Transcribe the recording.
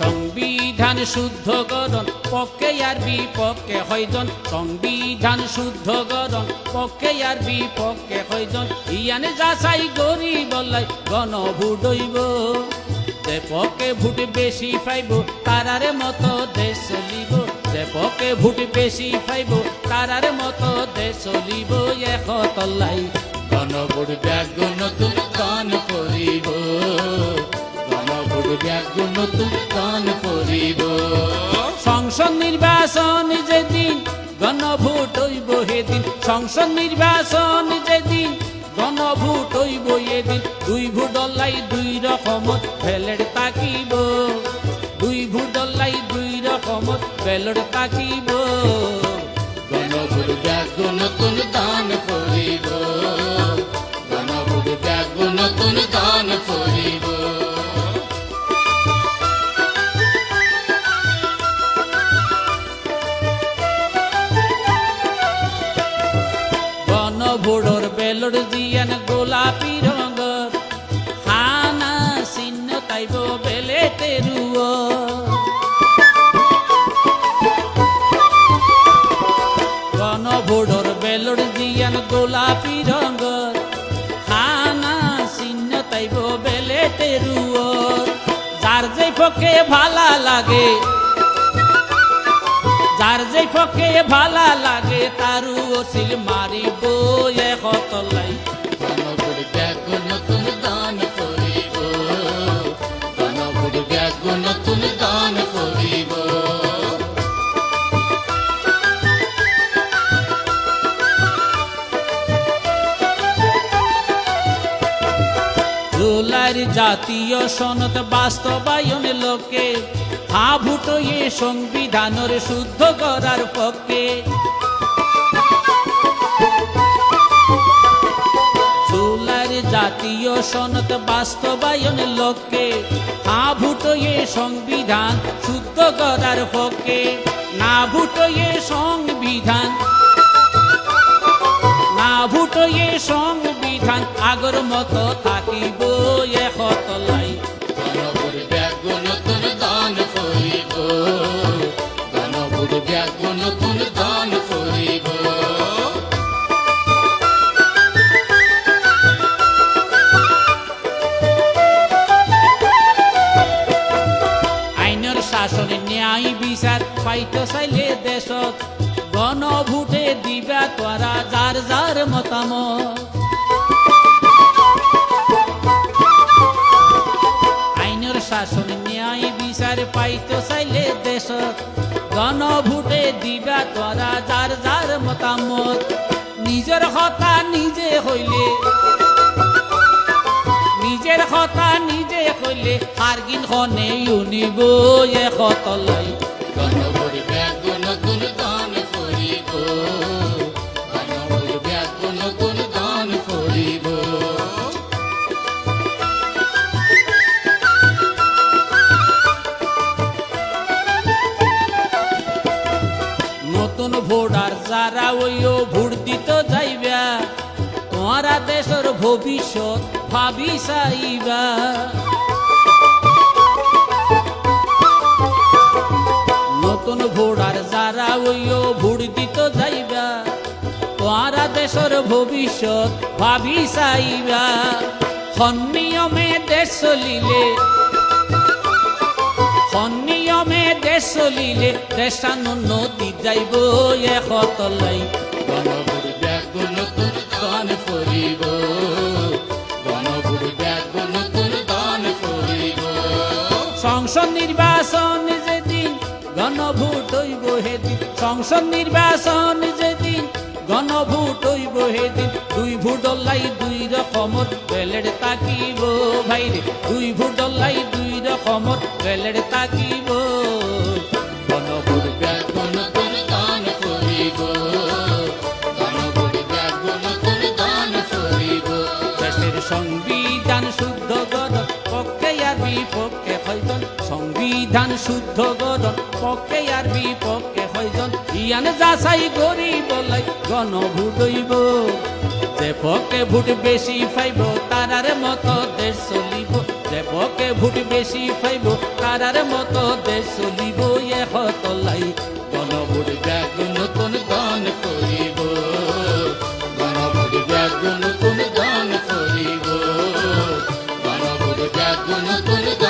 সংবিধান শুদ্ধ গরণ পক্ষে আর বিপক্ষে হয়জন সংবিধান শুদ্ধ গরণ পক্ষে আর বিপক্ষে হয়জন ইয়ানে যাচাই গরি বলাই গণ ভুডইব যে পক্ষে ভোট বেশি পাইব, তারারে মতো দেশ চলিব যে পক্ষে ভোট বেশি পাইব, তারারে মতো দেশ চলিব এশ তলাই গণভোট ব্যাগ নতুন গান করিব। ব্যাগ নতুন গান করিব। সংসদ নির্বাচন যেদিন গণভোট হইব সেদিন সংসদ নির্বাচন যেদিন গণভোট হইব এদিন দুই ভোটলাই দুই রকমত ভেলের তাকিব দুই ভোটলাই দুই রকমত ভেলের তাকিব গণভোট ব্যাগ নতুন দান গণভোটর বেলর জিয়ান গোলাপি রঙর খানা চিহ্ন তাইব বেলে তেরুয় গণভোটর বেলর জিয়ান গোলাপি রঙর খানা চিহ্ন তাইব বেলে তেরুয় যার যে পক্ষে ভালা লাগে যার যে পক্ষে ভালা লাগে তারু অসিল মারিব গণভোট ব্যাগ নতুন দান করিব। নতুন দান করিব। জাতীয় সনদ বাস্তবায়ন লোকে হা ভুটয়ে সংবিধানের শুদ্ধ করার পক্ষে। জুলাইর জাতীয় সনদ বাস্তবায়ন লোকে হা ভুটয়ে সংবিধান শুদ্ধ করার পক্ষে। না ভুটয়ে সংবিধান না ভুটয়ে সংবিধান আগর মতো থাকিব এতলাই গণভোট ব্যাগ নতুন দান করিব। আইনের শাসন ন্যায় বিচার পাইতে চাইলে দেশত। গণ ভোটে দিবা তোরা যার যার দিবা তোরা যার যার মতামত। নিজের কথা নিজে হইলে, নিজের কথা নিজে কইলে আরগিন খনে ইউনিব এ কতলাই তোমারা দেশের ভবিষ্যৎ ভাবি চাইবা নতুন ভোটার যারা ওইও ভোট দিতে যাইবা তোমারা দেশের ভবিষ্যৎ ভাবি চাইবা সন্নিয়মে দেশ চলিলে, সন্নিয়মে দেশ চলিলে যাইব এশতলাই গণভোট ব্যাগ নতুন দান করিব। গণভোট ব্যাগ নতুন দান করিব। সংসদ নির্বাচন যেদিন গণভোট হইব সেদিন, সংসদ নির্বাচন যেদিন গণভোট হইব সেদিন, দুই ভোটলাই দুই রকমত বেলের তাকিব ভাইরে। দুই ভোটলাই দুই রকমত বেলের তাকিব। সংবিধান শুদ্ধ গরণ পক্ষে আর বিপক্ষে হয়জন। সংবিধান শুদ্ধ গরণ পক্ষে আর বিপক্ষে হয়জন। ইয়ান যাচাই করি বলাই গণ ভুটইব যে পক্ষে ভোট বেশি পাইব, তারার মতো দেশ চলিব। যে সেবকে ভোট বেশি পাইব, তারার মতো দেশ চলিব। এ দান করিব